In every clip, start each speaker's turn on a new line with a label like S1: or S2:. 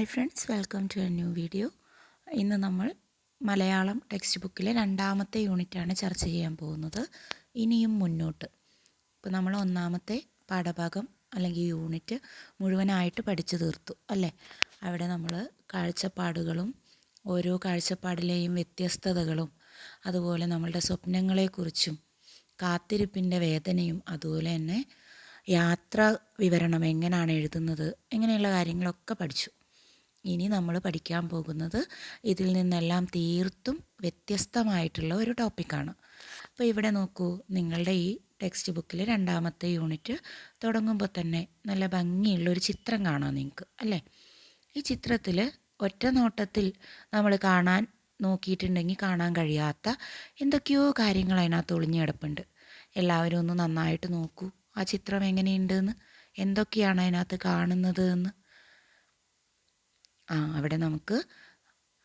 S1: Hi friends welcome to a new video. ഇന്ന് നമ്മൾ Malayalam text ബുക്കിലെ രണ്ടാമത്തെ യൂണിറ്റാണ് ചർച്ച ചെയ്യാൻ പോകുന്നത്. ഇനിയും മുന്നോട്ട്. ഇപ്പോൾ നമ്മൾ ഒന്നാമത്തെ പാഠഭാഗം അല്ലെങ്കിൽ യൂണിറ്റ് മുഴുവനായിട്ട് പഠിച്ചു തീർത്തു അല്ലേ? അവിടെ നമ്മൾ കാഴ്ചപ്പാടുകളും ഓരോ കാഴ്ചപ്പാടിലെയും വ്യത്യസ്തതകളും അതുപോലെ നമ്മളുടെ സ്വപ്നങ്ങളെക്കുറിച്ചും കാത്തിരിപ്പിന്റെ വേദനയും അതുപോലെ തന്നെ യാത്ര വിവരണം എങ്ങനെയാണ് എഴുതുന്നത് ഇങ്ങനെയുള്ള കാര്യങ്ങളൊക്കെ പഠിച്ചു. ഇനി നമ്മൾ പഠിക്കാൻ പോകുന്നത് ഇതിൽ നിന്നെല്ലാം തീർത്തും വ്യത്യസ്തമായിട്ടുള്ള ഒരു ടോപ്പിക്കാണ് അപ്പോൾ ഇവിടെ നോക്കൂ നിങ്ങളുടെ ഈ ടെക്സ്റ്റ് ബുക്കിൽ രണ്ടാമത്തെ യൂണിറ്റ് തുടങ്ങുമ്പോൾ തന്നെ നല്ല ഭംഗിയുള്ള ഒരു ചിത്രം കാണാം നിങ്ങൾക്ക് അല്ലേ? ഈ ചിത്രത്തിൽ ഒറ്റ നോട്ടത്തിൽ നമ്മൾ കാണാൻ നോക്കിയിട്ടുണ്ടെങ്കിൽ കാണാൻ കഴിയാത്ത എന്തൊക്കെയോ കാര്യങ്ങൾ അതിനകത്ത് ഒളിഞ്ഞു കിടപ്പുണ്ട്. എല്ലാവരും ഒന്ന് നന്നായിട്ട് നോക്കൂ ആ ചിത്രം എങ്ങനെയുണ്ടെന്ന് എന്തൊക്കെയാണ് അതിനകത്ത് കാണുന്നത് എന്ന്? അവിടെ നമുക്ക്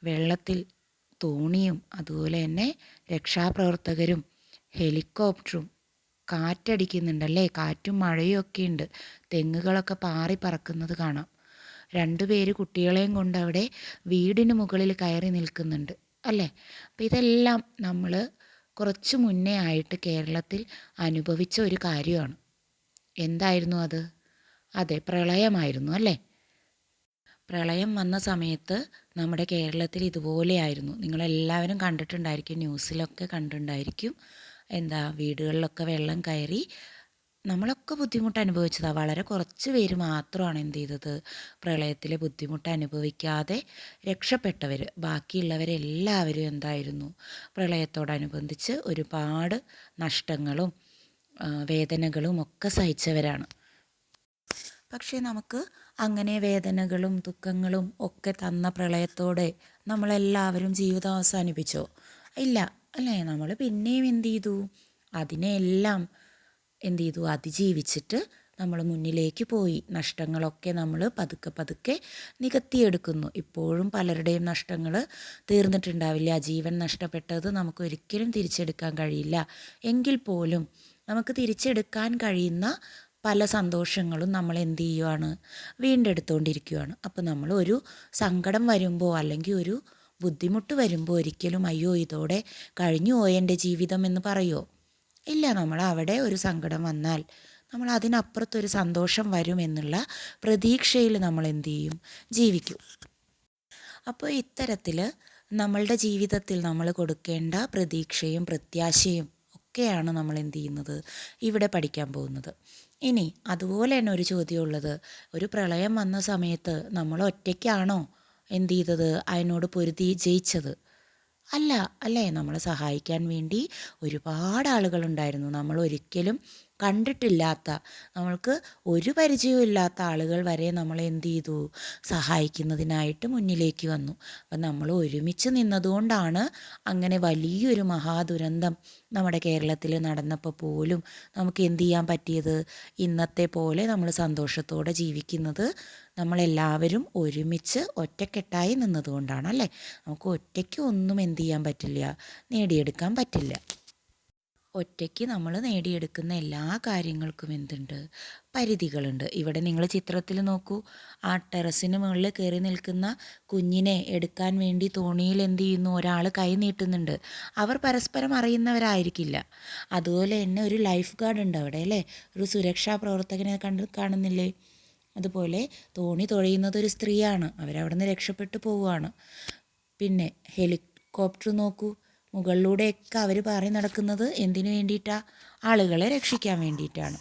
S1: വെള്ളത്തിൽ തോണിയും അതുപോലെ തന്നെ രക്ഷാപ്രവർത്തകരും ഹെലികോപ്റ്ററും കാറ്റടിക്കുന്നുണ്ടല്ലേ? കാറ്റും മഴയും ഒക്കെ ഉണ്ട്. തെങ്ങുകളൊക്കെ പാറി പറക്കുന്നത് കാണാം. രണ്ടുപേര് കുട്ടികളെയും കൊണ്ട് അവിടെ വീടിന് മുകളിൽ കയറി നിൽക്കുന്നുണ്ട് അല്ലേ? അപ്പം ഇതെല്ലാം നമ്മൾ കുറച്ച് മുന്നേ ആയിട്ട് കേരളത്തിൽ അനുഭവിച്ച ഒരു കാര്യമാണ്. എന്തായിരുന്നു അത്? അതെ പ്രളയമായിരുന്നു അല്ലേ? പ്രളയം വന്ന സമയത്ത് നമ്മുടെ കേരളത്തിൽ ഇതുപോലെയായിരുന്നു. നിങ്ങളെല്ലാവരും കണ്ടിട്ടുണ്ടായിരിക്കും ന്യൂസിലൊക്കെ കണ്ടിട്ടുണ്ടായിരിക്കും. എന്താ വീടുകളിലൊക്കെ വെള്ളം കയറി നമ്മളൊക്കെ ബുദ്ധിമുട്ട് അനുഭവിച്ചതാണ് വളരെ കുറച്ച് പേര് മാത്രമാണ് എന്ത് ചെയ്തത്? പ്രളയത്തിലെ ബുദ്ധിമുട്ട് അനുഭവിക്കാതെ രക്ഷപ്പെട്ടവർ ബാക്കിയുള്ളവരെല്ലാവരും എന്തായിരുന്നു? പ്രളയത്തോടനുബന്ധിച്ച് ഒരുപാട് നഷ്ടങ്ങളും വേദനകളും ഒക്കെ സഹിച്ചവരാണ്. പക്ഷേ നമുക്ക് അങ്ങനെ വേദനകളും ദുഃഖങ്ങളും ഒക്കെ തന്ന പ്രളയത്തോടെ നമ്മളെല്ലാവരും ജീവിതം അവസാനിപ്പിച്ചോ? ഇല്ല. അല്ലേ? നമ്മൾ പിന്നെയും എന്ത് ചെയ്തു? അതിനെല്ലാം എന്ത് ചെയ്തു? അതിജീവിച്ചിട്ട് നമ്മൾ മുന്നിലേക്ക് പോയി. നഷ്ടങ്ങളൊക്കെ നമ്മൾ പതുക്കെ പതുക്കെ നികത്തിയെടുക്കുന്നു. ഇപ്പോഴും പലരുടെയും നഷ്ടങ്ങൾ തീർന്നിട്ടുണ്ടാവില്ല. ജീവൻ നഷ്ടപ്പെട്ടത് നമുക്ക് ഒരിക്കലും തിരിച്ചെടുക്കാൻ കഴിയില്ല. എങ്കിൽ പോലും നമുക്ക് തിരിച്ചെടുക്കാൻ കഴിയുന്ന പല സന്തോഷങ്ങളും നമ്മൾ എന്ത് ചെയ്യുവാണ്? വീണ്ടെടുത്തുകൊണ്ടിരിക്കുകയാണ് അപ്പോൾ നമ്മൾ ഒരു സങ്കടം വരുമ്പോൾ അല്ലെങ്കിൽ ഒരു ബുദ്ധിമുട്ട് വരുമ്പോൾ ഒരിക്കലും അയ്യോ ഇതോടെ കഴിഞ്ഞു പോയ എന്റെ ജീവിതം എന്ന് പറയുമോ ഇല്ല നമ്മൾ അവിടെ ഒരു സങ്കടം വന്നാൽ നമ്മൾ അതിനപ്പുറത്തൊരു സന്തോഷം വരുമെന്നുള്ള പ്രതീക്ഷയിൽ നമ്മൾ എന്ത് ചെയ്യും? ജീവിക്കും. അപ്പോൾ ഇത്തരത്തിൽ നമ്മളുടെ ജീവിതത്തിൽ നമ്മൾ കൊടുക്കേണ്ട പ്രതീക്ഷയും പ്രത്യാശയും ഒക്കെയാണ് നമ്മൾ എന്ത് ചെയ്യുന്നത്? ഇവിടെ പഠിക്കാൻ പോകുന്നത്. ഇനി അതുപോലെ തന്നെ ഒരു ചോദ്യമുള്ളത്. ഒരു പ്രളയം വന്ന സമയത്ത് നമ്മൾ ഒറ്റയ്ക്കാണോ എന്ത് ചെയ്തത്? അതിനോട് പൊരുതി ജയിച്ചത്? അല്ല അല്ലേ? നമ്മളെ സഹായിക്കാൻ വേണ്ടി ഒരുപാട് ആളുകളുണ്ടായിരുന്നു. നമ്മൾ ഒരിക്കലും കണ്ടിട്ടില്ലാത്ത നമ്മൾക്ക് ഒരു പരിചയവും ഇല്ലാത്ത ആളുകൾ വരെ നമ്മളെ എന്ത് ചെയ്തു? സഹായിക്കുന്നതിനായിട്ട് മുന്നിലേക്ക് വന്നു. അപ്പം നമ്മൾ ഒരുമിച്ച് നിന്നതുകൊണ്ടാണ് അങ്ങനെ വലിയൊരു മഹാദുരന്തം നമ്മുടെ കേരളത്തിൽ നടന്നപ്പോൾ പോലും നമുക്ക് എന്ത് ചെയ്യാൻ പറ്റിയത്? ഇന്നത്തെ പോലെ നമ്മൾ സന്തോഷത്തോടെ ജീവിക്കുന്നത് നമ്മളെല്ലാവരും ഒരുമിച്ച് ഒറ്റക്കെട്ടായി നിന്നതുകൊണ്ടാണ് അല്ലേ? നമുക്ക് ഒറ്റയ്ക്ക് ഒന്നും എന്ത് ചെയ്യാൻ പറ്റില്ല നേടിയെടുക്കാൻ പറ്റില്ല. ഒറ്റയ്ക്ക് നമ്മൾ നേടിയെടുക്കുന്ന എല്ലാ കാര്യങ്ങൾക്കും എന്തുണ്ട്? പരിധികളുണ്ട്. ഇവിടെ നിങ്ങൾ ചിത്രത്തിൽ നോക്കൂ. ആ ടെറസിന് മുകളിൽ കയറി നിൽക്കുന്ന കുഞ്ഞിനെ എടുക്കാൻ വേണ്ടി തോണിയിൽ എന്ത് ചെയ്യുന്നു? ഒരാൾ കൈ നീട്ടുന്നുണ്ട്. അവർ പരസ്പരം അറിയുന്നവരായിരിക്കില്ല. അതുപോലെ തന്നെ ഒരു ലൈഫ് ഗാർഡ് ഉണ്ട് അവിടെ അല്ലേ? ഒരു സുരക്ഷാ പ്രവർത്തകനെ കണ്ട് കാണുന്നില്ലേ? അതുപോലെ തോണി തുഴയുന്നത് ഒരു സ്ത്രീയാണ്. അവരവിടെ നിന്ന് രക്ഷപ്പെട്ടു പോവുകയാണ്. പിന്നെ ഹെലികോപ്റ്റർ നോക്കൂ. മുകളിലൂടെയൊക്കെ അവർ പറഞ്ഞു നടക്കുന്നത് എന്തിനു വേണ്ടിയിട്ടാണ് ആളുകളെ രക്ഷിക്കാൻ വേണ്ടിയിട്ടാണ്.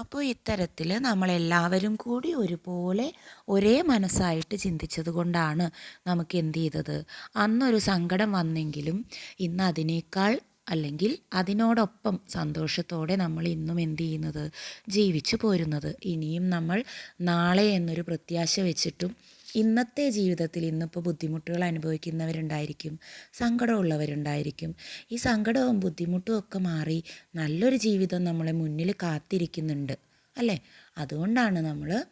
S1: അപ്പോൾ ഇത്തരത്തിൽ നമ്മളെല്ലാവരും കൂടി ഒരുപോലെ ഒരേ മനസ്സായിട്ട് ചിന്തിച്ചത് കൊണ്ടാണ് നമുക്ക് എന്ത് ചെയ്തത്? അന്നൊരു സങ്കടം വന്നെങ്കിലും ഇന്ന് അതിനേക്കാൾ അല്ലെങ്കിൽ അതിനോടൊപ്പം സന്തോഷത്തോടെ നമ്മൾ ഇന്നും എന്ത് ചെയ്യുന്നത്? ജീവിച്ചു പോരുന്നത്. ഇനിയും നമ്മൾ നാളെ എന്നൊരു പ്രത്യാശ വെച്ചിട്ടും ഇന്നത്തെ ജീവിതത്തിൽ ഇന്നിപ്പോൾ ബുദ്ധിമുട്ടുകൾ അനുഭവിക്കുന്നവരുണ്ടായിരിക്കും സങ്കടമുള്ളവരുണ്ടായിരിക്കും. ഈ സങ്കടവും ബുദ്ധിമുട്ടും ഒക്കെ മാറി നല്ലൊരു ജീവിതം നമ്മളെ മുന്നിൽ കാത്തിരിക്കുന്നുണ്ട് അല്ലേ? അതുകൊണ്ടാണ് നമ്മൾ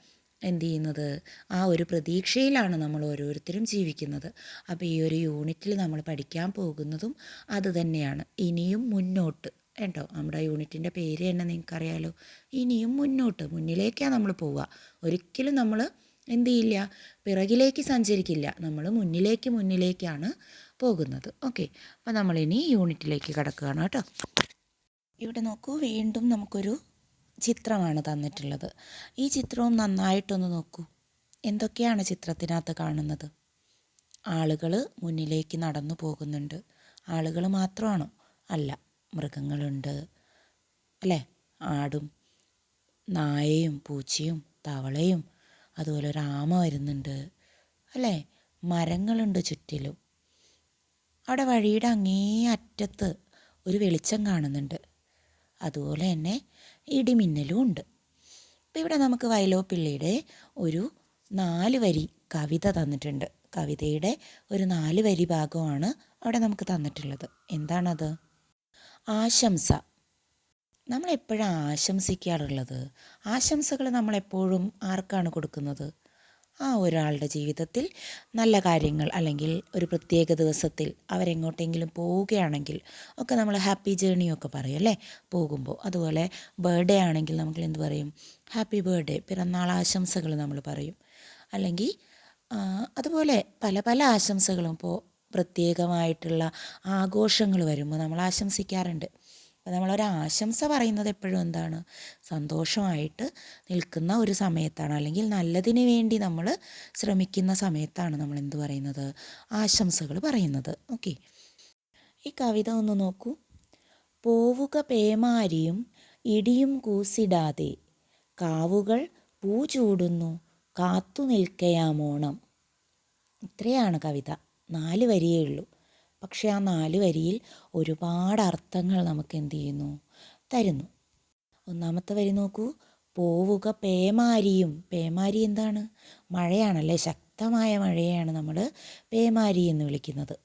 S1: എന്ത് ചെയ്യുന്നത്? ആ ഒരു പ്രതീക്ഷയിലാണ് നമ്മൾ ഓരോരുത്തരും ജീവിക്കുന്നത്. അപ്പോൾ ഈ ഒരു യൂണിറ്റിൽ നമ്മൾ പഠിക്കാൻ പോകുന്നതും അതുതന്നെയാണ് ഇനിയും മുന്നോട്ട് കേട്ടോ? നമ്മുടെ യൂണിറ്റിന്റെ പേര് തന്നെ നിങ്ങൾക്കറിയാലോ. ഇനിയും മുന്നോട്ട് മുന്നിലേക്കാണ് നമ്മൾ പോവുക. ഒരിക്കലും നമ്മൾ എന്ത് ചെയ്യില്ല? പിറകിലേക്ക് സഞ്ചരിക്കില്ല. നമ്മൾ മുന്നിലേക്ക് മുന്നിലേക്കാണ് പോകുന്നത്. ഓക്കെ അപ്പോൾ നമ്മളിനി യൂണിറ്റിലേക്ക് കിടക്കുകയാണ് കേട്ടോ. ഇവിടെ നോക്കൂ വീണ്ടും നമുക്കൊരു ചിത്രമാണ് തന്നിട്ടുള്ളത്. ഈ ചിത്രവും നന്നായിട്ടൊന്ന് നോക്കൂ. എന്തൊക്കെയാണ് ചിത്രത്തിനകത്ത് കാണുന്നത്? ആളുകൾ മുന്നിലേക്ക് നടന്നു പോകുന്നുണ്ട്. ആളുകൾ മാത്രമാണോ? അല്ല. മൃഗങ്ങളുണ്ട്. അല്ലേ? ആടും നായയും പൂച്ചയും തവളയും അതുപോലെ ഒരു ആമ വരുന്നുണ്ട്. അല്ലേ? മരങ്ങളുണ്ട് ചുറ്റിലും. അവിടെ വഴിയുടെ അങ്ങേ അറ്റത്ത് ഒരു വെളിച്ചം കാണുന്നുണ്ട്. അതുപോലെ തന്നെ ഇടിമിന്നലും ഉണ്ട്. അപ്പോൾ ഇവിടെ നമുക്ക് വയലോപ്പിള്ളിയുടെ ഒരു നാല് വരി കവിത തന്നിട്ടുണ്ട്. കവിതയുടെ ഒരു നാല് വരി ഭാഗമാണ് അവിടെ നമുക്ക് തന്നിട്ടുള്ളത്. എന്താണത്? ആശംസ. നമ്മളെപ്പോഴാണ് ആശംസിക്കാറുള്ളത്? ആശംസകൾ നമ്മളെപ്പോഴും ആർക്കാണ് കൊടുക്കുന്നത്? ആ ഒരാളുടെ ജീവിതത്തിൽ നല്ല കാര്യങ്ങൾ അല്ലെങ്കിൽ ഒരു പ്രത്യേക ദിവസത്തിൽ അവരെങ്ങോട്ടെങ്കിലും പോവുകയാണെങ്കിൽ ഒക്കെ നമ്മൾ ഹാപ്പി ജേണിയൊക്കെ പറയും അല്ലേ? പോകുമ്പോൾ. അതുപോലെ ബർത്ത്ഡേ ആണെങ്കിൽ നമുക്ക് എന്ത് പറയും? ഹാപ്പി ബർത്ത്ഡേ പിറന്നാൾ ആശംസകൾ നമ്മൾ പറയും. അല്ലെങ്കിൽ അതുപോലെ പല പല ആശംസകളും ഇപ്പോൾ പ്രത്യേകമായിട്ടുള്ള ആഘോഷങ്ങൾ വരുമ്പോൾ നമ്മൾ ആശംസിക്കാറുണ്ട്. അപ്പോൾ നമ്മളൊരു ആശംസ പറയുന്നത് എപ്പോഴും എന്താണ്? സന്തോഷമായിട്ട് നിൽക്കുന്ന ഒരു സമയത്താണ്. അല്ലെങ്കിൽ നല്ലതിന് വേണ്ടി നമ്മൾ ശ്രമിക്കുന്ന സമയത്താണ് നമ്മൾ എന്ത് പറയുന്നത്? ആശംസകൾ പറയുന്നത്. ഓക്കെ. ഈ കവിത ഒന്ന് നോക്കൂ. പോവുക പേമാരിയും ഇടിയും കൂസിടാതെ കാവുകൾ പൂ ചൂടുന്നു കാത്തു നിൽക്കയാമോണം. ഇത്രയാണ് കവിത. നാല് വരിയേ ഉള്ളൂ. പക്ഷേ ആ നാല് വരിയിൽ ഒരുപാട് അർത്ഥങ്ങൾ നമുക്ക് എന്ത് ചെയ്യുന്നു? തരുന്നു. ഒന്നാമത്തെ വരി നോക്കൂ. പോവുക പേമാരിയും. പേമാരി എന്താണ്? മഴയാണല്ലേ? ശക്തമായ മഴയാണ് നമ്മൾ പേമാരി എന്ന് വിളിക്കുന്നത്.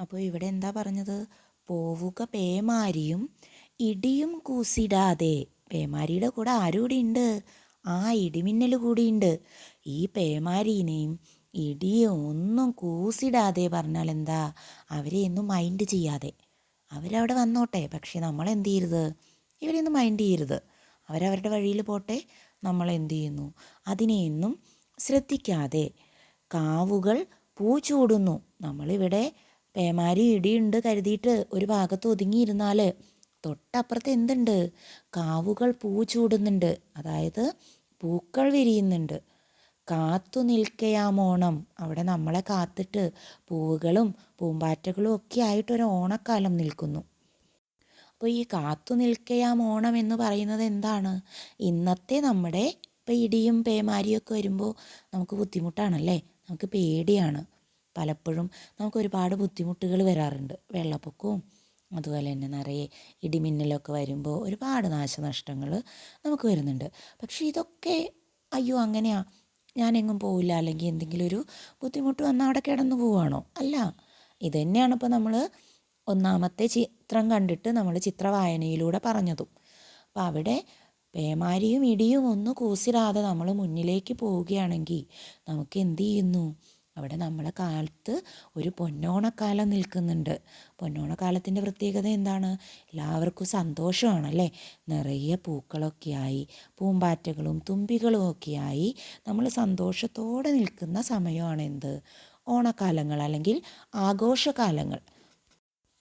S1: അപ്പോൾ ഇവിടെ എന്താ പറഞ്ഞത്? പോവുക പേമാരിയും ഇടിയും കൂസിടാതെ. പേമാരിയുടെ കൂടെ ആരും കൂടി ഉണ്ട്? ആ ഇടിമിന്നൽ കൂടിയുണ്ട് ഈ പേമാരീനെയും ഇടിയും ഒന്നും കൂസിടാതെ പറഞ്ഞാൽ എന്താ? അവരെ ഒന്നും മൈൻഡ് ചെയ്യാതെ. അവരവിടെ വന്നോട്ടെ പക്ഷെ നമ്മൾ എന്ത് ചെയ്യരുത്? ഇവരെയൊന്നും മൈൻഡ് ചെയ്യരുത്. അവരവരുടെ വഴിയിൽ പോട്ടെ നമ്മൾ എന്ത് ചെയ്യുന്നു? അതിനെയൊന്നും ശ്രദ്ധിക്കാതെ കാവുകൾ പൂ ചൂടുന്നു നമ്മളിവിടെ പേമാരി ഇടിയുണ്ട് കരുതിയിട്ട് ഒരു ഭാഗത്ത് ഒതുങ്ങിയിരുന്നാൽ തൊട്ടപ്പുറത്ത് എന്തുണ്ട്? കാവുകൾ പൂ ചൂടുന്നുണ്ട് അതായത് പൂക്കൾ വിരിയുന്നുണ്ട്. കാത്തു നിൽക്കയാമോണം. അവിടെ നമ്മളെ കാത്തിട്ട് പൂവുകളും പൂമ്പാറ്റകളും ഒക്കെ ആയിട്ടൊരു ഓണക്കാലം നിൽക്കുന്നു. അപ്പോൾ ഈ കാത്തു നിൽക്കയാം ഓണം എന്ന് പറയുന്നത് എന്താണ്? ഇന്നത്തെ നമ്മുടെ ഇപ്പം ഇടിയും പേമാരിയൊക്കെ വരുമ്പോൾ നമുക്ക് ബുദ്ധിമുട്ടാണല്ലേ? നമുക്ക് പേടിയാണ്. പലപ്പോഴും നമുക്ക് ഒരുപാട് ബുദ്ധിമുട്ടുകൾ വരാറുണ്ട്. വെള്ളപ്പൊക്കവും അതുപോലെ തന്നെ നിറയെ ഇടിമിന്നലൊക്കെ വരുമ്പോൾ ഒരുപാട് നാശനഷ്ടങ്ങൾ നമുക്ക് വരുന്നുണ്ട്. പക്ഷേ ഇതൊക്കെ അയ്യോ അങ്ങനെയാ. ഞാനെങ്ങും പോവില്ല. അല്ലെങ്കിൽ എന്തെങ്കിലും ഒരു ബുദ്ധിമുട്ട് വന്നാൽ അവിടെ കിടന്നു പോവുകയാണോ? അല്ല. ഇത് തന്നെയാണ് ഇപ്പോൾ നമ്മൾ ഒന്നാമത്തെ ചിത്രം കണ്ടിട്ട് നമ്മൾ ചിത്രവായനയിലൂടെ പറഞ്ഞതും. അപ്പോൾ അവിടെ പേമാരിയും ഇടിയും ഒന്ന് കൂസിരാതെ നമ്മൾ മുന്നിലേക്ക് പോവുകയാണെങ്കിൽ നമുക്ക് എന്ത് ചെയ്യുന്നു? അവിടെ നമ്മളെ കാലത്ത് ഒരു പൊന്നോണക്കാലം നിൽക്കുന്നുണ്ട്. പൊന്നോണക്കാലത്തിന്റെ പ്രത്യേകത എന്താണ്? എല്ലാവർക്കും സന്തോഷമാണല്ലേ? നിറയെ പൂക്കളൊക്കെയായി പൂമ്പാറ്റകളും തുമ്പികളും ഒക്കെയായി നമ്മൾ സന്തോഷത്തോടെ നിൽക്കുന്ന സമയമാണ് എന്ത്? ഓണക്കാലങ്ങൾ അല്ലെങ്കിൽ ആഘോഷകാലങ്ങൾ.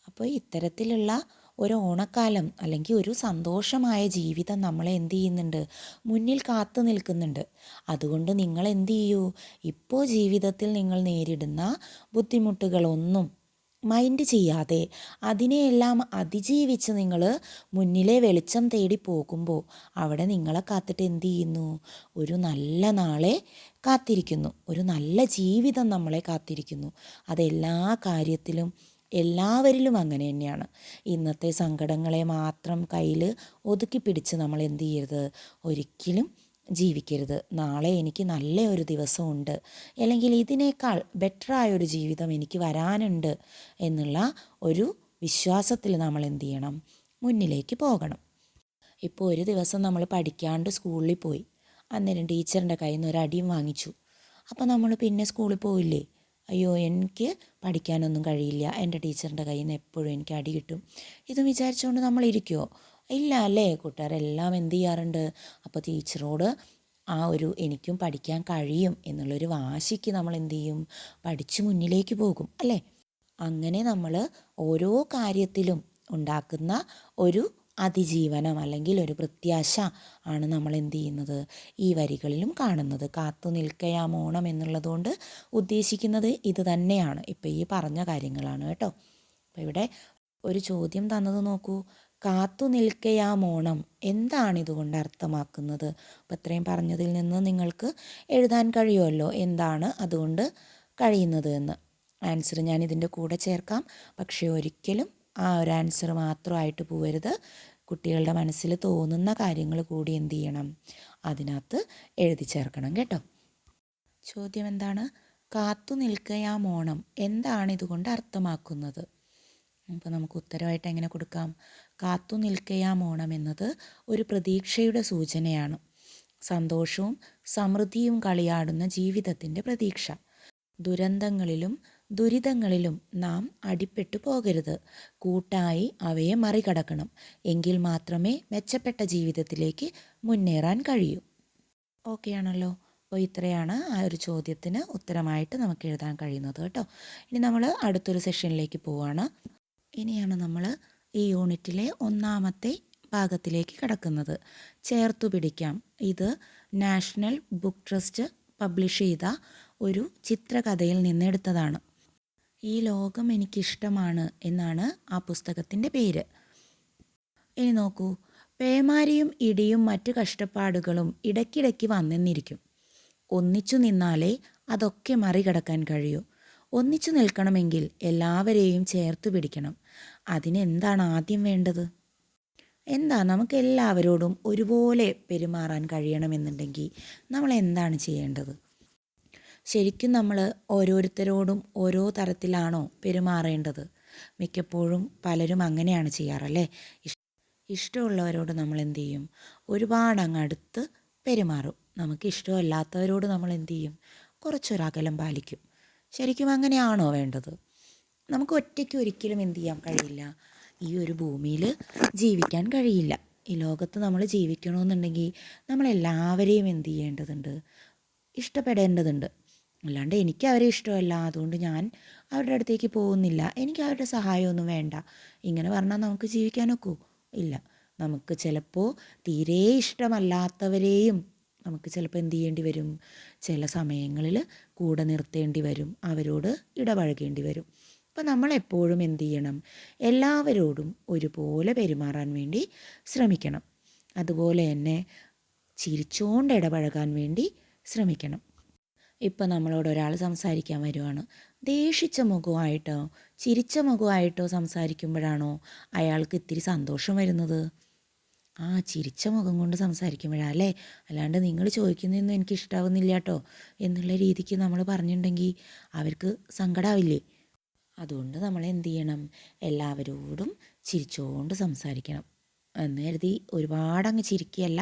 S1: അപ്പോൾ ഇത്തരത്തിലുള്ള ഒരു ഓണക്കാലം അല്ലെങ്കിൽ ഒരു സന്തോഷമായ ജീവിതം നമ്മളെ എന്ത് ചെയ്യുന്നുണ്ട്? മുന്നിൽ കാത്തു നിൽക്കുന്നുണ്ട്. അതുകൊണ്ട് നിങ്ങൾ എന്ത് ചെയ്യൂ? ഇപ്പോൾ ജീവിതത്തിൽ നിങ്ങൾ നേരിടുന്ന ബുദ്ധിമുട്ടുകളൊന്നും മൈൻഡ് ചെയ്യാതെ അതിനെയെല്ലാം അതിജീവിച്ച് നിങ്ങൾ മുന്നിലെ വെളിച്ചം തേടി പോകുമ്പോൾ അവിടെ നിങ്ങളെ കാത്തിട്ട് എന്ത് ചെയ്യുന്നു? ഒരു നല്ല നാളെ കാത്തിരിക്കുന്നു. ഒരു നല്ല ജീവിതം നമ്മളെ കാത്തിരിക്കുന്നു. അതെല്ലാ കാര്യത്തിലും എല്ലാവരിലും അങ്ങനെ തന്നെയാണ്. ഇന്നത്തെ സങ്കടങ്ങളെ മാത്രം കയ്യിൽ ഒതുക്കി പിടിച്ച് നമ്മൾ എന്ത് ചെയ്യരുത്? ഒരിക്കലും ജീവിക്കരുത്. നാളെ എനിക്ക് നല്ല ഒരു ദിവസമുണ്ട്. അല്ലെങ്കിൽ ഇതിനേക്കാൾ ബെറ്ററായ ഒരു ജീവിതം എനിക്ക് വരാനുണ്ട് എന്നുള്ള ഒരു വിശ്വാസത്തിൽ നമ്മൾ എന്ത് ചെയ്യണം? മുന്നിലേക്ക് പോകണം. ഇപ്പോൾ ഒരു ദിവസം നമ്മൾ പഠിക്കാണ്ട് സ്കൂളിൽ പോയി. അന്നേരം ടീച്ചറിന്റെ കയ്യിൽ നിന്ന് ഒരു അടിയും വാങ്ങിച്ചു. അപ്പോൾ നമ്മൾ പിന്നെ സ്കൂളിൽ പോയില്ലേ അയ്യോ എനിക്ക് പഠിക്കാനൊന്നും കഴിയില്ല. എന്റെ ടീച്ചറിന്റെ കയ്യിൽ നിന്ന് എപ്പോഴും എനിക്ക് അടി കിട്ടും. ഇത് വിചാരിച്ചുകൊണ്ട് നമ്മൾ ഇരിക്കുമോ ഇല്ല അല്ലേ? കൂട്ടുകാരെല്ലാം എന്ത് ചെയ്യാറുണ്ട്? അപ്പോൾ ടീച്ചറോട് ആ ഒരു എനിക്കും പഠിക്കാൻ കഴിയും എന്നുള്ളൊരു വാശിക്ക് നമ്മൾ എന്ത് ചെയ്യും? പഠിച്ച് മുന്നിലേക്ക് പോകും അല്ലേ? അങ്ങനെ നമ്മൾ ഓരോ കാര്യത്തിലും ഉണ്ടാക്കുന്ന ഒരു അതിജീവനം അല്ലെങ്കിൽ ഒരു പ്രത്യാശ ആണ് നമ്മൾ എന്ത് ചെയ്യുന്നത്? ഈ വരികളിലും കാണുന്നത്. കാത്തു നിൽക്കയാം ഓണം എന്നുള്ളതുകൊണ്ട് ഉദ്ദേശിക്കുന്നത് ഇത് തന്നെയാണ്. ഇപ്പോൾ ഈ പറഞ്ഞ കാര്യങ്ങളാണ് കേട്ടോ. അപ്പോൾ ഇവിടെ ഒരു ചോദ്യം തന്നത് നോക്കൂ. കാത്തു നിൽക്കയാമോണം എന്താണ് ഇതുകൊണ്ട് അർത്ഥമാക്കുന്നത്? അപ്പം ഇത്രയും പറഞ്ഞതിൽ നിന്ന് നിങ്ങൾക്ക് എഴുതാൻ കഴിയുമല്ലോ? എന്താണ് അതുകൊണ്ട് കഴിയുന്നത് എന്ന്? ആൻസർ ഞാൻ ഇതിന്റെ കൂടെ ചേർക്കാം. പക്ഷേ ഒരിക്കലും ആ ഒരു ആൻസർ മാത്രമായിട്ട് പോവരുത്. കുട്ടികളുടെ മനസ്സിൽ തോന്നുന്ന കാര്യങ്ങൾ കൂടി എന്ത് ചെയ്യണം? അതിനകത്ത് എഴുതി ചേർക്കണം കേട്ടോ. ചോദ്യം എന്താണ്? കാത്തു നിൽക്കയാമോണം എന്താണ് ഇതുകൊണ്ട് അർത്ഥമാക്കുന്നത്? അപ്പോൾ നമുക്ക് ഉത്തരമായിട്ട് എങ്ങനെ കൊടുക്കാം? കാത്തു നിൽക്കയാമോണം എന്നത് ഒരു പ്രതീക്ഷയുടെ സൂചനയാണ്. സന്തോഷവും സമൃദ്ധിയും കളിയാടുന്ന ജീവിതത്തിന്റെ പ്രതീക്ഷ. ദുരന്തങ്ങളിലും ദുരിതങ്ങളിലും നാം അടിപ്പെട്ടു പോകരുത്. കൂട്ടായി അവയെ മറികടക്കണം. എങ്കിൽ മാത്രമേ മെച്ചപ്പെട്ട ജീവിതത്തിലേക്ക് മുന്നേറാൻ കഴിയൂ. ഓക്കെ ആണല്ലോ. അപ്പോൾ ഇത്രയാണ് ആ ഒരു ചോദ്യത്തിന് ഉത്തരമായിട്ട് നമുക്ക് എഴുതാൻ കഴിയുന്നത് കേട്ടോ. ഇനി നമ്മൾ അടുത്തൊരു സെഷനിലേക്ക് പോവുകയാണ് ഇനിയാണ് നമ്മൾ ഈ യൂണിറ്റിലെ ഒന്നാമത്തെ ഭാഗത്തിലേക്ക് കടക്കുന്നത്. ചേർത്തു പിടിക്കാം. ഇത് നാഷണൽ ബുക്ക് ട്രസ്റ്റ് പബ്ലിഷ് ചെയ്ത ഒരു ചിത്രകഥയിൽ നിന്നെടുത്തതാണ് ഈ ലോകം എനിക്കിഷ്ടമാണ് എന്നാണ് ആ പുസ്തകത്തിന്റെ പേര്. ഇനി നോക്കൂ. പേമാരിയും ഇടിയും മറ്റു കഷ്ടപ്പാടുകളും ഇടയ്ക്കിടയ്ക്ക് വന്നെന്നിരിക്കും. ഒന്നിച്ചു നിന്നാലേ അതൊക്കെ മറികടക്കാൻ കഴിയൂ. ഒന്നിച്ചു നിൽക്കണമെങ്കിൽ എല്ലാവരെയും ചേർത്ത് പിടിക്കണം. അതിനെന്താണ് ആദ്യം വേണ്ടത്? എന്താ നമുക്ക് എല്ലാവരോടും ഒരുപോലെ പെരുമാറാൻ കഴിയണമെന്നുണ്ടെങ്കിൽ നമ്മൾ എന്താണ് ചെയ്യേണ്ടത്? ശരിക്കും നമ്മൾ ഓരോരുത്തരോടും ഓരോ തരത്തിലാണോ പെരുമാറേണ്ടത്? മിക്കപ്പോഴും പലരും അങ്ങനെയാണ് ചെയ്യാറല്ലേ? ഇഷ്ടമുള്ളവരോട് നമ്മൾ എന്തു ചെയ്യും ഒരുപാട് അങ്ങടുത്ത് പെരുമാറും. നമുക്ക് ഇഷ്ടമല്ലാത്തവരോട് നമ്മൾ എന്തു ചെയ്യും കുറച്ചൊരകലം പാലിക്കും. ശരിക്കും അങ്ങനെയാണോ വേണ്ടത്? നമുക്ക് ഒറ്റയ്ക്ക് ഒരിക്കലും എന്തു ചെയ്യാൻ കഴിയില്ല. ഈ ഒരു ഭൂമിയിൽ ജീവിക്കാൻ കഴിയില്ല. ഈ ലോകത്ത് നമ്മൾ ജീവിക്കണമെന്നുണ്ടെങ്കിൽ നമ്മളെല്ലാവരെയും എന്തു ചെയ്യേണ്ടതുണ്ട്? ഇഷ്ടപ്പെടേണ്ടതുണ്ട്. അല്ലാണ്ട് എനിക്ക് അവരെ ഇഷ്ടമല്ല. അതുകൊണ്ട് ഞാൻ അവരുടെ അടുത്തേക്ക് പോകുന്നില്ല. എനിക്ക് അവരുടെ സഹായമൊന്നും വേണ്ട. ഇങ്ങനെ പറഞ്ഞാൽ നമുക്ക് ജീവിക്കാനൊക്കൂ ഇല്ല. നമുക്ക് ചിലപ്പോൾ തീരെ ഇഷ്ടമല്ലാത്തവരെയും നമുക്ക് ചിലപ്പോൾ എന്ത് ചെയ്യേണ്ടി വരും? ചില സമയങ്ങളിൽ കൂടെ നിർത്തേണ്ടി വരും. അവരോട് ഇടപഴകേണ്ടി വരും. അപ്പോൾ നമ്മൾ എപ്പോഴും എന്ത് ചെയ്യണം? എല്ലാവരോടും ഒരുപോലെ പെരുമാറാൻ വേണ്ടി ശ്രമിക്കണം. അതുപോലെ തന്നെ ചിരിച്ചുകൊണ്ട് ഇടപഴകാൻ വേണ്ടി ശ്രമിക്കണം. ഇപ്പം നമ്മളോട് ഒരാൾ സംസാരിക്കാൻ വരുവാണ്. ദേഷിച്ച മുഖമായിട്ടോ ചിരിച്ച മുഖമായിട്ടോ സംസാരിക്കുമ്പോഴാണോ അയാൾക്ക് ഇത്തിരി സന്തോഷം വരുന്നത്? ആ ചിരിച്ച മുഖം കൊണ്ട് സംസാരിക്കുമ്പോഴാണ് അല്ലേ? അല്ലാണ്ട് നിങ്ങൾ ചോദിക്കുന്നതൊന്നും എനിക്ക് ഇഷ്ടാവുന്നില്ല കേട്ടോ. എന്നുള്ള രീതിക്ക് നമ്മൾ പറഞ്ഞിട്ടുണ്ടെങ്കിൽ അവർക്ക് സങ്കടാവില്ലേ? അതുകൊണ്ട് നമ്മൾ എന്ത് ചെയ്യണം? എല്ലാവരോടും ചിരിച്ചുകൊണ്ട് സംസാരിക്കണം. എന്ന് കരുതി ഒരുപാടങ്ങ് ചിരിക്കുകയല്ല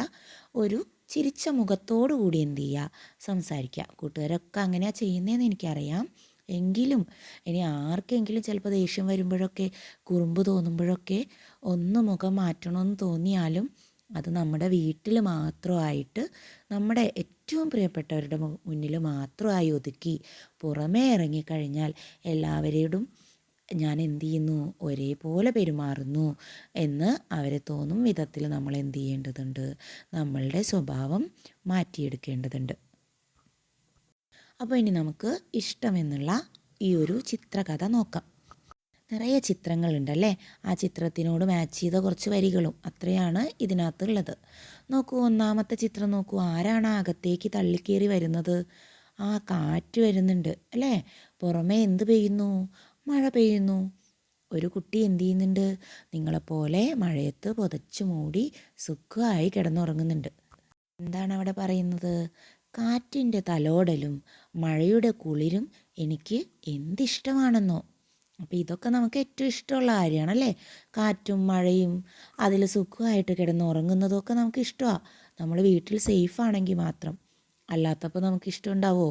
S1: ഒരു ചിരിച്ച മുഖത്തോടു കൂടി എന്ത് ചെയ്യുക സംസാരിക്കുക കൂട്ടുകാരൊക്കെ അങ്ങനെയാണ് ചെയ്യുന്നതെന്ന് എനിക്കറിയാം. എങ്കിലും ഇനി ആർക്കെങ്കിലും ചിലപ്പോൾ ദേഷ്യം വരുമ്പോഴൊക്കെ കുറുമ്പ് തോന്നുമ്പോഴൊക്കെ ഒന്ന് മുഖം മാറ്റണമെന്ന് തോന്നിയാലും അത് നമ്മുടെ വീട്ടിൽ മാത്രമായിട്ട് നമ്മുടെ ഏറ്റവും പ്രിയപ്പെട്ടവരുടെ മുന്നിൽ മാത്രമായി ഒതുക്കി പുറമേ ഇറങ്ങിക്കഴിഞ്ഞാൽ എല്ലാവരോടും ഞാൻ എന്ത് ചെയ്യുന്നു ഒരേപോലെ പെരുമാറുന്നു എന്ന് അവരെ തോന്നും വിധത്തിൽ നമ്മൾ എന്ത് ചെയ്യേണ്ടതുണ്ട് നമ്മളുടെ സ്വഭാവം മാറ്റിയെടുക്കേണ്ടതുണ്ട്. അപ്പോൾ ഇനി നമുക്ക് ഇഷ്ടമെന്നുള്ള ഈ ഒരു ചിത്രകഥ നോക്കാം. നിറയെ ചിത്രങ്ങളുണ്ടല്ലേ? ആ ചിത്രത്തിനോട് മാച്ച് ചെയ്ത കുറച്ച് വരികളും അത്രയാണ് ഇതിനകത്തുള്ളത്. നോക്കൂ ഒന്നാമത്തെ ചിത്രം നോക്കൂ. ആരാണ് അകത്തേക്ക് തള്ളിക്കേറി വരുന്നത്? ആ കാറ്റ് വരുന്നുണ്ട് അല്ലേ? പുറമേ എന്ത് പെയ്യുന്നു? മഴ പെയ്യുന്നു. ഒരു കുട്ടി എന്ത് ചെയ്യുന്നുണ്ട്? നിങ്ങളെപ്പോലെ മഴയത്ത് പുതച്ചു മൂടി സുഖമായി കിടന്നുറങ്ങുന്നുണ്ട്. എന്താണ് അവിടെ പറയുന്നത്? കാറ്റിന്റെ തലോടലും മഴയുടെ കുളിരും എനിക്ക് എന്തിഷ്ടമാണെന്നോ. അപ്പോൾ ഇതൊക്കെ നമുക്ക് ഏറ്റവും ഇഷ്ടമുള്ള കാര്യമാണല്ലേ? കാറ്റും മഴയും അതിൽ സുഖമായിട്ട് കിടന്ന് ഉറങ്ങുന്നതൊക്കെ നമുക്ക് ഇഷ്ടമാണ് നമ്മൾ വീട്ടിൽ സേഫ് ആണെങ്കിൽ മാത്രം. അല്ലാത്തപ്പോൾ നമുക്ക് ഇഷ്ടമുണ്ടാവോ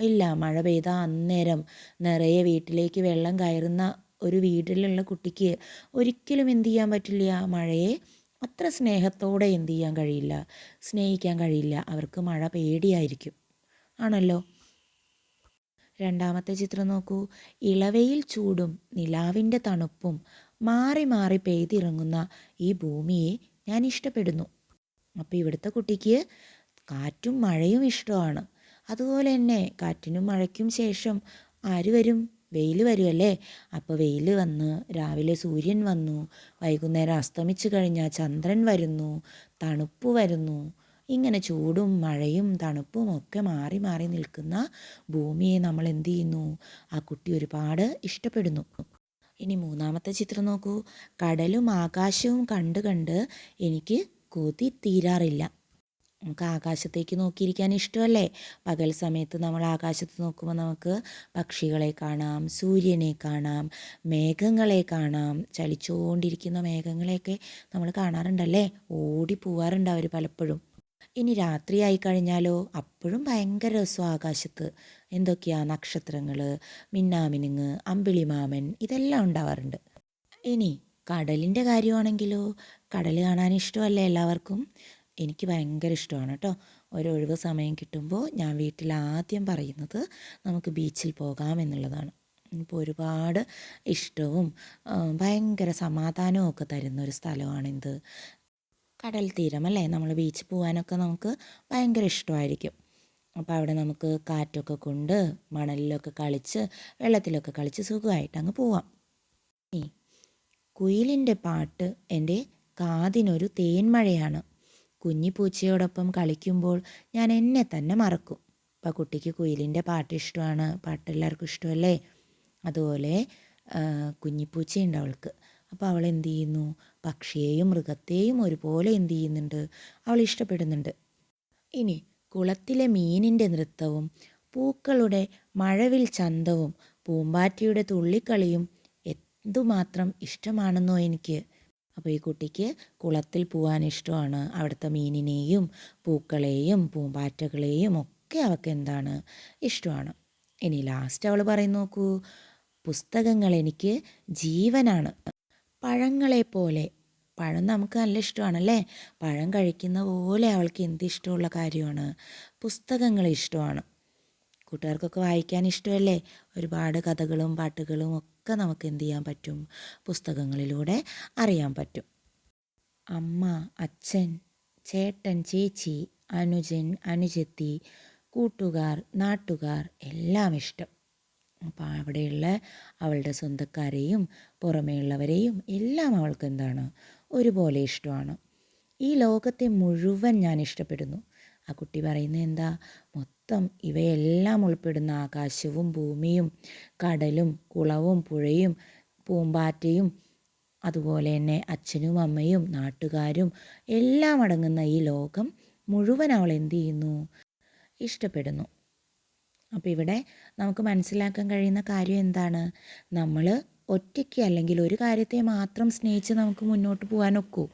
S1: ഇല്ല മഴ പെയ്താൽ അന്നേരം നിറയെ വീട്ടിലേക്ക് വെള്ളം കയറുന്ന ഒരു വീട്ടിലുള്ള കുട്ടിക്ക് ഒരിക്കലും എന്തു ചെയ്യാൻ പറ്റില്ല. മഴയെ അത്ര സ്നേഹത്തോടെ എന്തു ചെയ്യാൻ കഴിയില്ല സ്നേഹിക്കാൻ കഴിയില്ല. അവർക്ക് മഴ പേടിയായിരിക്കും. ആണല്ലോ? രണ്ടാമത്തെ ചിത്രം നോക്കൂ. ഇളവയിൽ ചൂടും നിലാവിന്റെ തണുപ്പും മാറി മാറി പെയ്തിറങ്ങുന്ന ഈ ഭൂമിയെ ഞാൻ ഇഷ്ടപ്പെടുന്നു. അപ്പോൾ ഇവിടുത്തെ കുട്ടിക്ക് കാറ്റും മഴയും ഇഷ്ടമാണ്. അതുപോലെ തന്നെ കാറ്റിനും മഴയ്ക്കും ശേഷം ആര് വരും? വെയിൽ വരുമല്ലേ അപ്പോൾ വെയിൽ വന്ന് രാവിലെ സൂര്യൻ വന്നു വൈകുന്നേരം അസ്തമിച്ചു കഴിഞ്ഞാൽ ചന്ദ്രൻ വരുന്നു തണുപ്പ് വരുന്നു. ഇങ്ങനെ ചൂടും മഴയും തണുപ്പും ഒക്കെ മാറി മാറി നിൽക്കുന്ന ഭൂമിയെ നമ്മൾ എന്ത് ചെയ്യുന്നു? ആ കുട്ടി ഒരുപാട് ഇഷ്ടപ്പെടുന്നു. ഇനി മൂന്നാമത്തെ ചിത്രം നോക്കൂ. കടലും ആകാശവും കണ്ട് കണ്ട് എനിക്ക് കൊതി തീരാറില്ല. നമുക്ക് ആകാശത്തേക്ക് നോക്കിയിരിക്കാൻ ഇഷ്ടമല്ലേ? പകൽ സമയത്ത് നമ്മൾ ആകാശത്ത് നോക്കുമ്പോൾ നമുക്ക് പക്ഷികളെ കാണാം സൂര്യനെ കാണാം മേഘങ്ങളെ കാണാം ചലിച്ചുകൊണ്ടിരിക്കുന്ന മേഘങ്ങളെയൊക്കെ നമ്മൾ കാണാറുണ്ടല്ലേ? ഓടി പോവാറുണ്ട് അവർ പലപ്പോഴും. ഇനി രാത്രിയായി കഴിഞ്ഞാലോ? അപ്പോഴും ഭയങ്കര രസം ആകാശത്ത്. എന്തൊക്കെയാ നക്ഷത്രങ്ങൾ മിന്നാമിനുങ്ങ് അമ്പിളിമാമൻ ഇതെല്ലാം ഉണ്ടാവാറുണ്ട്. ഇനി കടലിന്റെ കാര്യമാണെങ്കിലോ? കടൽ കാണാൻ ഇഷ്ടമല്ലേ എല്ലാവർക്കും? എനിക്ക് ഭയങ്കര ഇഷ്ടമാണ് കേട്ടോ. ഒരു ഒഴിവ് സമയം കിട്ടുമ്പോൾ ഞാൻ വീട്ടിൽ ആദ്യം പറയുന്നത് നമുക്ക് ബീച്ചിൽ പോകാം എന്നുള്ളതാണ്. ഇപ്പോൾ ഒരുപാട് ഇഷ്ടവും ഭയങ്കര സമാധാനവും ഒക്കെ തരുന്ന ഒരു സ്ഥലമാണിത് കടൽ തീരം അല്ലേ? നമ്മൾ ബീച്ചിൽ പോകാനൊക്കെ നമുക്ക് ഭയങ്കര ഇഷ്ടമായിരിക്കും. അപ്പോൾ അവിടെ നമുക്ക് കാറ്റൊക്കെ കൊണ്ട് മണലിലൊക്കെ കളിച്ച് വെള്ളത്തിലൊക്കെ കളിച്ച് സുഖമായിട്ട് അങ്ങ് പോവാം. കുയിലിന്റെ പാട്ട് എന്റെ കാതിനൊരു തേന്മഴയാണ് കുഞ്ഞിപ്പൂച്ചയോടൊപ്പം കളിക്കുമ്പോൾ ഞാൻ എന്നെ തന്നെ മറക്കും. അപ്പോൾ കുട്ടിക്ക് കുയിലിന്റെ പാട്ട് ഇഷ്ടമാണ്. പാട്ട് എല്ലാവർക്കും ഇഷ്ടമല്ലേ? അതുപോലെ കുഞ്ഞിപ്പൂച്ചയുണ്ട് അവൾക്ക്. അപ്പോൾ അവൾ എന്ത് ചെയ്യുന്നു? പക്ഷിയെയും മൃഗത്തെയും ഒരുപോലെ എന്ത് ചെയ്യുന്നുണ്ട്? അവൾ ഇഷ്ടപ്പെടുന്നുണ്ട്. ഇനി കുളത്തിലെ മീനിന്റെ നൃത്തവും പൂക്കളുടെ മഴവിൽ ചന്തവും പൂമ്പാറ്റയുടെ തുള്ളിക്കളിയും എന്തുമാത്രം ഇഷ്ടമാണെന്നോ എനിക്ക് അപ്പോൾ ഈ കുട്ടിക്ക് കുളത്തിൽ പോകാൻ ഇഷ്ടമാണ്. അവിടുത്തെ മീനിനെയും പൂക്കളെയും പൂമ്പാറ്റകളെയും ഒക്കെ അവൾക്ക് എന്താണ് ഇഷ്ടമാണ്. ഇനി ലാസ്റ്റ് അവൾ പറയും നോക്കൂ പുസ്തകങ്ങൾ എനിക്ക് ജീവനാണ്. പഴങ്ങളെ പോലെ. പഴം നമുക്ക് നല്ല ഇഷ്ടമാണല്ലേ? പഴം കഴിക്കുന്ന പോലെ അവൾക്ക് എന്ത് ഇഷ്ടമുള്ള കാര്യമാണ്? പുസ്തകങ്ങൾ ഇഷ്ടമാണ്. കൂട്ടുകാർക്കൊക്കെ വായിക്കാൻ ഇഷ്ടമല്ലേ? ഒരുപാട് കഥകളും പാട്ടുകളും ഒക്കെ നമുക്ക് എന്ത് ചെയ്യാൻ പറ്റും? പുസ്തകങ്ങളിലൂടെ അറിയാൻ പറ്റും. അമ്മ അച്ഛൻ ചേട്ടൻ ചേച്ചി അനുജൻ അനുജത്തി കൂട്ടുകാർ നാട്ടുകാർ എല്ലാം ഇഷ്ടം. അപ്പോൾ അവിടെയുള്ള അവളുടെ സ്വന്തക്കാരെയും പുറമേയുള്ളവരെയും എല്ലാം അവൾക്ക് എന്താണ്? ഒരുപോലെ ഇഷ്ടമാണ്. ഈ ലോകത്തെ മുഴുവൻ ഞാൻ ഇഷ്ടപ്പെടുന്നു. ആ കുട്ടി പറയുന്നത് എന്താ? മൊത്തം ഇവയെല്ലാം ഉൾപ്പെടുന്ന ആകാശവും ഭൂമിയും കടലും കുളവും പുഴയും പൂമ്പാറ്റയും അതുപോലെ തന്നെ അച്ഛനും അമ്മയും നാട്ടുകാരും എല്ലാം അടങ്ങുന്ന ഈ ലോകം മുഴുവൻ അവൾ എന്ത് ചെയ്യുന്നു? ഇഷ്ടപ്പെടുന്നു. അപ്പോൾ ഇവിടെ നമുക്ക് മനസ്സിലാക്കാൻ കഴിയുന്ന കാര്യം എന്താണ്? നമ്മൾ ഒറ്റയ്ക്ക് അല്ലെങ്കിൽ ഒരു കാര്യത്തെ മാത്രം സ്നേഹിച്ച് നമുക്ക് മുന്നോട്ട് പോകാനൊക്കൂ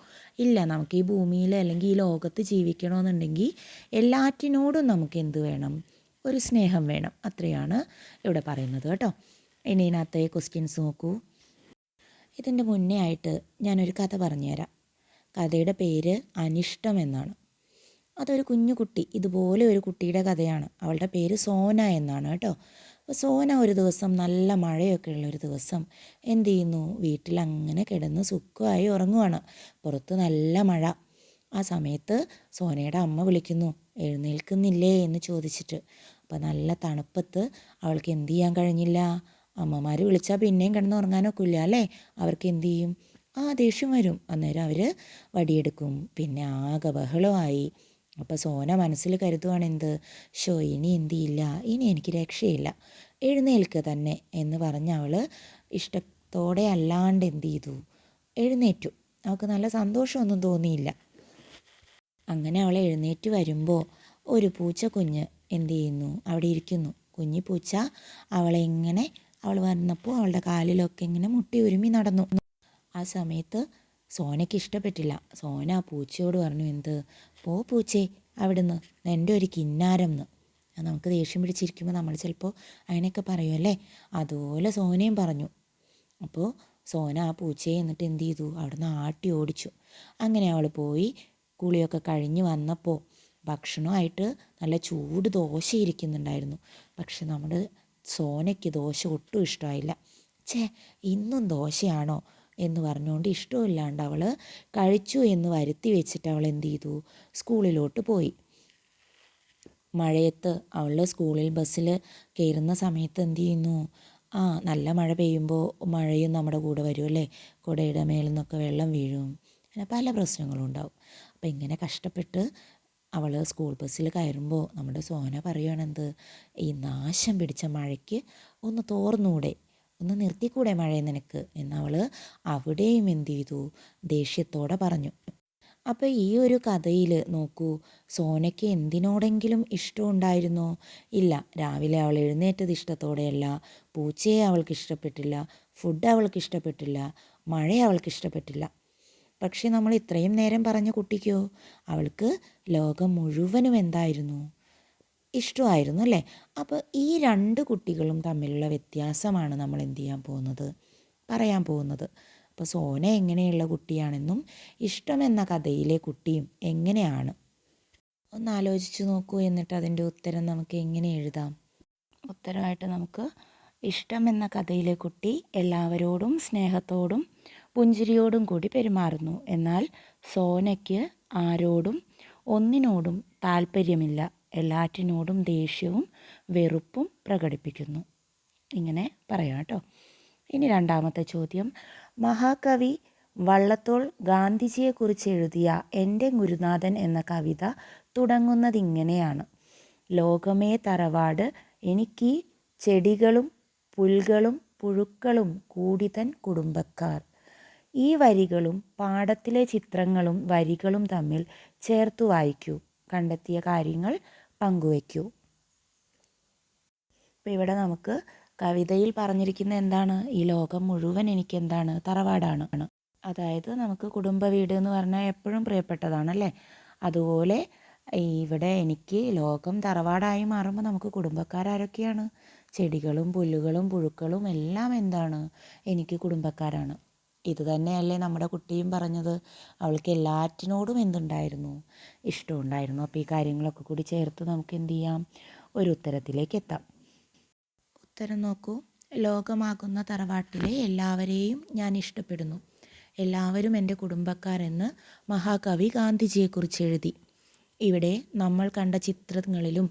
S1: ഇല്ല നമുക്ക് ഈ ഭൂമിയിൽ അല്ലെങ്കിൽ ഈ ലോകത്ത് ജീവിക്കണമെന്നുണ്ടെങ്കിൽ എല്ലാറ്റിനോടും നമുക്ക് എന്ത് വേണം? ഒരു സ്നേഹം വേണം. അത്രയാണ് ഇവിടെ പറയുന്നത് കേട്ടോ. ഇനി ഇതിനകത്ത് ക്വസ്റ്റ്യൻസ് നോക്കൂ. ഇതിന്റെ മുന്നേ ആയിട്ട് ഞാനൊരു കഥ പറഞ്ഞുതരാം. കഥയുടെ പേര് അനിഷ്ടം എന്നാണ്. അതൊരു കുഞ്ഞു കുട്ടി ഇതുപോലെ ഒരു കുട്ടിയുടെ കഥയാണ്. അവളുടെ പേര് സോന എന്നാണ് കേട്ടോ. അപ്പോൾ സോന ഒരു ദിവസം നല്ല മഴയൊക്കെ ഉള്ളൊരു ദിവസം എന്ത് ചെയ്യുന്നു? വീട്ടിൽ അങ്ങനെ കിടന്ന് സുഖമായി ഉറങ്ങുവാണ്. പുറത്ത് നല്ല മഴ. ആ സമയത്ത് സോനയുടെ അമ്മ വിളിക്കുന്നു എഴുന്നേൽക്കുന്നില്ലേ? എന്ന് ചോദിച്ചിട്ട്. അപ്പോൾ നല്ല തണുപ്പത്ത് അവൾക്ക് എന്തു ചെയ്യാൻ കഴിഞ്ഞില്ല? അമ്മമാർ വിളിച്ചാൽ പിന്നെയും കിടന്ന് ഉറങ്ങാനൊക്കെ ഇല്ല അല്ലേ? അവർക്ക് എന്തു ചെയ്യും? ആ ദേഷ്യം വരും. അന്നേരം അവർ വടിയെടുക്കും. പിന്നെ ആകെ ബഹളമായി. അപ്പോൾ സോന മനസ്സിൽ കരുതുവാണ് എന്ത്? ഷോ ഇനി എന്ത് ഇല്ല ഇനി എനിക്ക് രക്ഷയില്ല. എഴുന്നേൽക്കുക തന്നെ. എന്ന് പറഞ്ഞ് അവൾ ഇഷ്ടത്തോടെ അല്ലാണ്ട് എന്ത് ചെയ്തു? എഴുന്നേറ്റു. അവൾക്ക് നല്ല സന്തോഷമൊന്നും തോന്നിയില്ല. അങ്ങനെ അവൾ എഴുന്നേറ്റ് വരുമ്പോൾ ഒരു പൂച്ച കുഞ്ഞ് എന്ത് ചെയ്യുന്നു? അവിടെ ഇരിക്കുന്നു. കുഞ്ഞി പൂച്ച അവളെ ഇങ്ങനെ അവൾ വന്നപ്പോൾ അവളുടെ കാലിലൊക്കെ ഇങ്ങനെ മുട്ടി ഒരുമി നടന്നു. ആ സമയത്ത് സോനയ്ക്ക് ഇഷ്ടപ്പെട്ടില്ല. സോന ആ പൂച്ചയോട് പറഞ്ഞു എന്ത്? പോ പൂച്ചേ അവിടുന്ന്. എന്റെ ഒരു കിന്നാരം എന്ന് നമുക്ക് ദേഷ്യം പിടിച്ചിരിക്കുമ്പോൾ നമ്മൾ ചിലപ്പോൾ അതിനൊക്കെ പറയും അല്ലേ? അതുപോലെ സോനയും പറഞ്ഞു. അപ്പോൾ സോന ആ പൂച്ചയെ എന്നിട്ട് എന്ത് ചെയ്തു? അവിടുന്ന് ആട്ടി ഓടിച്ചു. അങ്ങനെ അവൾ പോയി കുളിയൊക്കെ കഴിഞ്ഞ് വന്നപ്പോൾ ഭക്ഷണമായിട്ട് നല്ല ചൂട് ദോശ ഇരിക്കുന്നുണ്ടായിരുന്നു. പക്ഷെ നമ്മുടെ സോനയ്ക്ക് ദോശ ഒട്ടും ഇഷ്ടമായില്ല. ഛേ ഇന്നും ദോശയാണോ? എന്ന് പറഞ്ഞുകൊണ്ട് ഇഷ്ടമില്ലാണ്ട് അവൾ കഴിച്ചു എന്ന് വരുത്തി വെച്ചിട്ട് അവൾ എന്ത് ചെയ്തു? സ്കൂളിലോട്ട് പോയി. മഴയത്ത് അവൾ സ്കൂളിൽ ബസ്സിൽ കയറുന്ന സമയത്ത് എന്ത് ചെയ്യുന്നു? ആ നല്ല മഴ പെയ്യുമ്പോൾ മഴയും നമ്മുടെ കൂടെ വരും അല്ലേ? കുടയുടെ മേലിൽ നിന്നൊക്കെ വെള്ളം വീഴും. അങ്ങനെ പല പ്രശ്നങ്ങളും ഉണ്ടാവും. അപ്പം ഇങ്ങനെ കഷ്ടപ്പെട്ട് അവൾ സ്കൂൾ ബസ്സിൽ കയറുമ്പോൾ നമ്മുടെ സോന പറയുകയാണെന്ത് ഈ നാശം പിടിച്ച മഴയ്ക്ക് ഒന്ന് തോർന്നൂടെ. ഒന്ന് നിർത്തിക്കൂടെ മഴയെ നിനക്ക്? എന്നവൾ അവിടെയും എന്ത് ചെയ്തു? ദേഷ്യത്തോടെ പറഞ്ഞു. അപ്പോൾ ഈ ഒരു കഥയിൽ നോക്കൂ സോനയ്ക്ക് എന്തിനോടെങ്കിലും ഇഷ്ടമുണ്ടായിരുന്നോ? ഇല്ല രാവിലെ അവൾ എഴുന്നേറ്റത് ഇഷ്ടത്തോടെയല്ല. പൂച്ചയെ അവൾക്ക് ഇഷ്ടപ്പെട്ടില്ല ഫുഡ് അവൾക്ക് ഇഷ്ടപ്പെട്ടില്ല മഴ അവൾക്ക് ഇഷ്ടപ്പെട്ടില്ല. പക്ഷേ നമ്മൾ ഇത്രയും നേരം പറഞ്ഞ കുട്ടിക്കോ? അവൾക്ക് ലോകം മുഴുവനും എന്തായിരുന്നു? ഇഷ്ടമായിരുന്നു അല്ലേ? അപ്പോൾ ഈ രണ്ട് കുട്ടികളും തമ്മിലുള്ള വ്യത്യാസമാണ് നമ്മൾ എന്ത് ചെയ്യാൻ പോകുന്നത്? പറയാൻ പോകുന്നത്. അപ്പോൾ സോന എങ്ങനെയുള്ള കുട്ടിയാണെന്നും ഇഷ്ടം എന്ന കഥയിലെ കുട്ടിയും എങ്ങനെയാണ്? ഒന്ന് ആലോചിച്ച് നോക്കൂ എന്നിട്ട് അതിന്റെ ഉത്തരം നമുക്ക് എങ്ങനെ എഴുതാം? ഉത്തരമായിട്ട് നമുക്ക് ഇഷ്ടം എന്ന കഥയിലെ കുട്ടി എല്ലാവരോടും സ്നേഹത്തോടും പുഞ്ചിരിയോടും കൂടി പെരുമാറുന്നു. എന്നാൽ സോനയ്ക്ക് ആരോടും ഒന്നിനോടും താല്പര്യമില്ല. എല്ലാറ്റിനോടും ദേഷ്യവും വെറുപ്പും പ്രകടിപ്പിക്കുന്നു. ഇങ്ങനെ പറയാം കേട്ടോ. ഇനി രണ്ടാമത്തെ ചോദ്യം. മഹാകവി വള്ളത്തോൾ ഗാന്ധിജിയെക്കുറിച്ച് എഴുതിയ എന്റെ ഗുരുനാഥൻ എന്ന കവിത തുടങ്ങുന്നതിങ്ങനെയാണ്. ലോകമേ തറവാട് എനിക്ക് ചെടികളും പുൽകളും പുഴുക്കളും കൂടിതൻ കുടുംബക്കാർ. ഈ വരികളും പാടത്തിലെ ചിത്രങ്ങളും വരികളും തമ്മിൽ ചേർത്തു വായിക്കൂ. കണ്ടെത്തിയ കാര്യങ്ങൾ പങ്കുവയ്ക്കൂ. അപ്പോൾ ഇവിടെ നമുക്ക് കവിതയിൽ പറഞ്ഞിരിക്കുന്ന എന്താണ്? ഈ ലോകം മുഴുവൻ എനിക്ക് എന്താണ് തറവാടാണ്. അതായത് നമുക്ക് കുടുംബ വീട് എന്ന് പറഞ്ഞാൽ എപ്പോഴും പ്രിയപ്പെട്ടതാണല്ലേ അതുപോലെ ഇവിടെ എനിക്ക് ലോകം തറവാടായി മാറുമ്പോൾ നമുക്ക് കുടുംബക്കാരൊക്കെയാണ് ചെടികളും പുല്ലുകളും പുഴുക്കളും എല്ലാം എന്താണ്? എനിക്ക് കുടുംബക്കാരാണ്. ഇത് തന്നെയല്ലേ നമ്മുടെ കുട്ടിയും പറഞ്ഞത്. അവൾക്ക് എല്ലാറ്റിനോടും എന്തുണ്ടായിരുന്നു? ഇഷ്ടമുണ്ടായിരുന്നു. അപ്പോൾ ഈ കാര്യങ്ങളൊക്കെ കൂടി ചേർത്ത് നമുക്ക് എന്ത് ചെയ്യാം? ഒരു ഉത്തരത്തിലേക്ക് എത്താം. ഉത്തരം നോക്കൂ. ലോകമാകുന്ന തറവാട്ടിലെ എല്ലാവരെയും ഞാൻ ഇഷ്ടപ്പെടുന്നു. എല്ലാവരും എന്റെ കുടുംബക്കാരെന്ന് മഹാകവി ഗാന്ധിജിയെക്കുറിച്ച് എഴുതി. ഇവിടെ നമ്മൾ കണ്ട ചിത്രങ്ങളിലും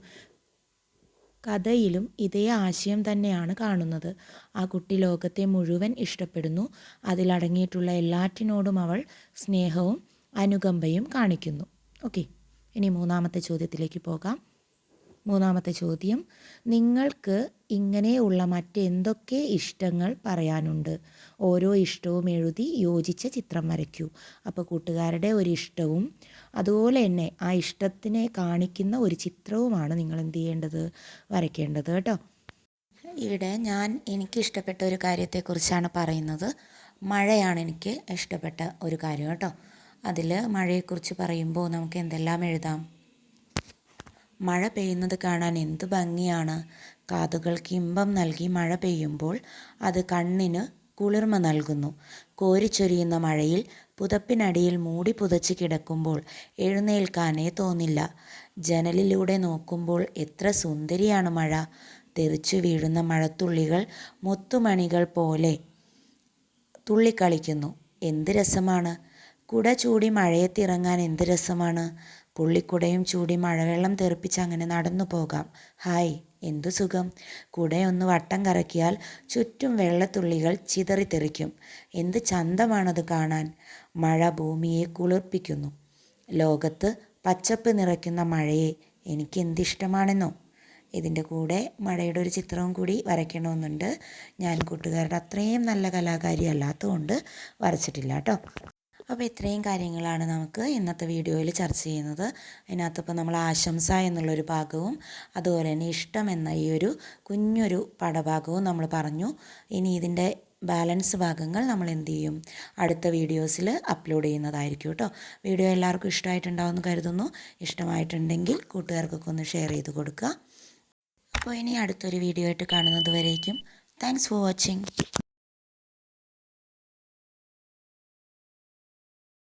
S1: കഥയിലും ഇതേ ആശയം തന്നെയാണ് കാണുന്നത്. ആ കുട്ടി ലോകത്തെ മുഴുവൻ ഇഷ്ടപ്പെടുന്നു. അതിലടങ്ങിയിട്ടുള്ള എല്ലാറ്റിനോടും അവൾ സ്നേഹവും അനുകമ്പയും കാണിക്കുന്നു. ഓക്കെ ഇനി മൂന്നാമത്തെ ചോദ്യത്തിലേക്ക് പോകാം. മൂന്നാമത്തെ ചോദ്യം. നിങ്ങൾക്ക് ഇങ്ങനെയുള്ള മറ്റെന്തൊക്കെ ഇഷ്ടങ്ങൾ പറയാനുണ്ട്? ഓരോ ഇഷ്ടവും എഴുതി യോജിച്ച ചിത്രം വരയ്ക്കൂ. അപ്പോൾ കൂട്ടുകാരുടെ ഒരു ഇഷ്ടവും അതുപോലെ തന്നെ ആ ഇഷ്ടത്തിനെ കാണിക്കുന്ന ഒരു ചിത്രവുമാണ് നിങ്ങൾ എന്ത് ചെയ്യേണ്ടത്? വരയ്ക്കേണ്ടത് കേട്ടോ. ഇവിടെ ഞാൻ എനിക്ക് ഇഷ്ടപ്പെട്ട ഒരു കാര്യത്തെക്കുറിച്ചാണ് പറയുന്നത്. മഴയാണ് എനിക്ക് ഇഷ്ടപ്പെട്ട ഒരു കാര്യം കേട്ടോ. അതിൽ മഴയെക്കുറിച്ച് പറയുമ്പോൾ നമുക്ക് എന്തെല്ലാം എഴുതാം? മഴ പെയ്യുന്നത് കാണാൻ എന്ത് ഭംഗിയാണ്. കാതുകൾക്ക് ഇമ്പം നൽകി മഴ പെയ്യുമ്പോൾ അത് കണ്ണിന് കുളിർമ നൽകുന്നു. കോരിച്ചൊരിയുന്ന മഴയിൽ പുതപ്പിനടിയിൽ മൂടി പുതച്ച് കിടക്കുമ്പോൾ എഴുന്നേൽക്കാനേ തോന്നില്ല. ജനലിലൂടെ നോക്കുമ്പോൾ എത്ര സുന്ദരിയാണ് മഴ. തെറിച്ചു വീഴുന്ന മഴത്തുള്ളികൾ മുത്തുമണികൾ പോലെ തുള്ളിക്കളിക്കുന്നു. എന്ത് രസമാണ്. കുട ചൂടി മഴയത്തിറങ്ങാൻ എന്ത് രസമാണ്. പുള്ളിക്കുടയും ചൂടി മഴവെള്ളം തെറിപ്പിച്ച് അങ്ങനെ നടന്നു പോകാം. ഹായ് എന്തു സുഖം? കുടയൊന്ന് വട്ടം കറക്കിയാൽ ചുറ്റും വെള്ളത്തുള്ളികൾ ചിതറിത്തെറിക്കും എന്ത് ചന്തമാണത് കാണാൻ? മഴ ഭൂമിയെ കുളിർപ്പിക്കുന്നു. ലോകത്ത് പച്ചപ്പ് നിറയ്ക്കുന്ന മഴയെ എനിക്ക് എന്തിഷ്ടമാണെന്നോ ഇതിന്റെ കൂടെ മഴയുടെ ഒരു ചിത്രവും കൂടി വരയ്ക്കണമെന്നുണ്ട്. ഞാൻ കൂട്ടുകാരുടെ അത്രയും നല്ല കലാകാരി അല്ലാത്തതുകൊണ്ട് വരച്ചിട്ടില്ല കേട്ടോ. അപ്പോൾ ഇത്രയും കാര്യങ്ങളാണ് നമുക്ക് ഇന്നത്തെ വീഡിയോയിൽ ചർച്ച ചെയ്യുന്നത്. അതിനകത്തിപ്പോൾ നമ്മൾ ആശംസ എന്നുള്ളൊരു ഭാഗവും അതുപോലെ തന്നെ ഇഷ്ടം എന്ന ഈ ഒരു കുഞ്ഞൊരു പടഭാഗവും നമ്മൾ പറഞ്ഞു. ഇനി ഇതിന്റെ ബാലൻസ് ഭാഗങ്ങൾ നമ്മൾ എന്ത് ചെയ്യും? അടുത്ത വീഡിയോസിൽ അപ്ലോഡ് ചെയ്യുന്നതായിരിക്കും കേട്ടോ. വീഡിയോ എല്ലാവർക്കും ഇഷ്ടമായിട്ടുണ്ടാവുമെന്ന് കരുതുന്നു. ഇഷ്ടമായിട്ടുണ്ടെങ്കിൽ കൂട്ടുകാർക്കൊക്കെ ഒന്ന് ഷെയർ ചെയ്ത് കൊടുക്കുക. അപ്പോൾ ഇനി അടുത്തൊരു വീഡിയോ ആയിട്ട് കാണുന്നത് വരേക്കും. Thanks for watching.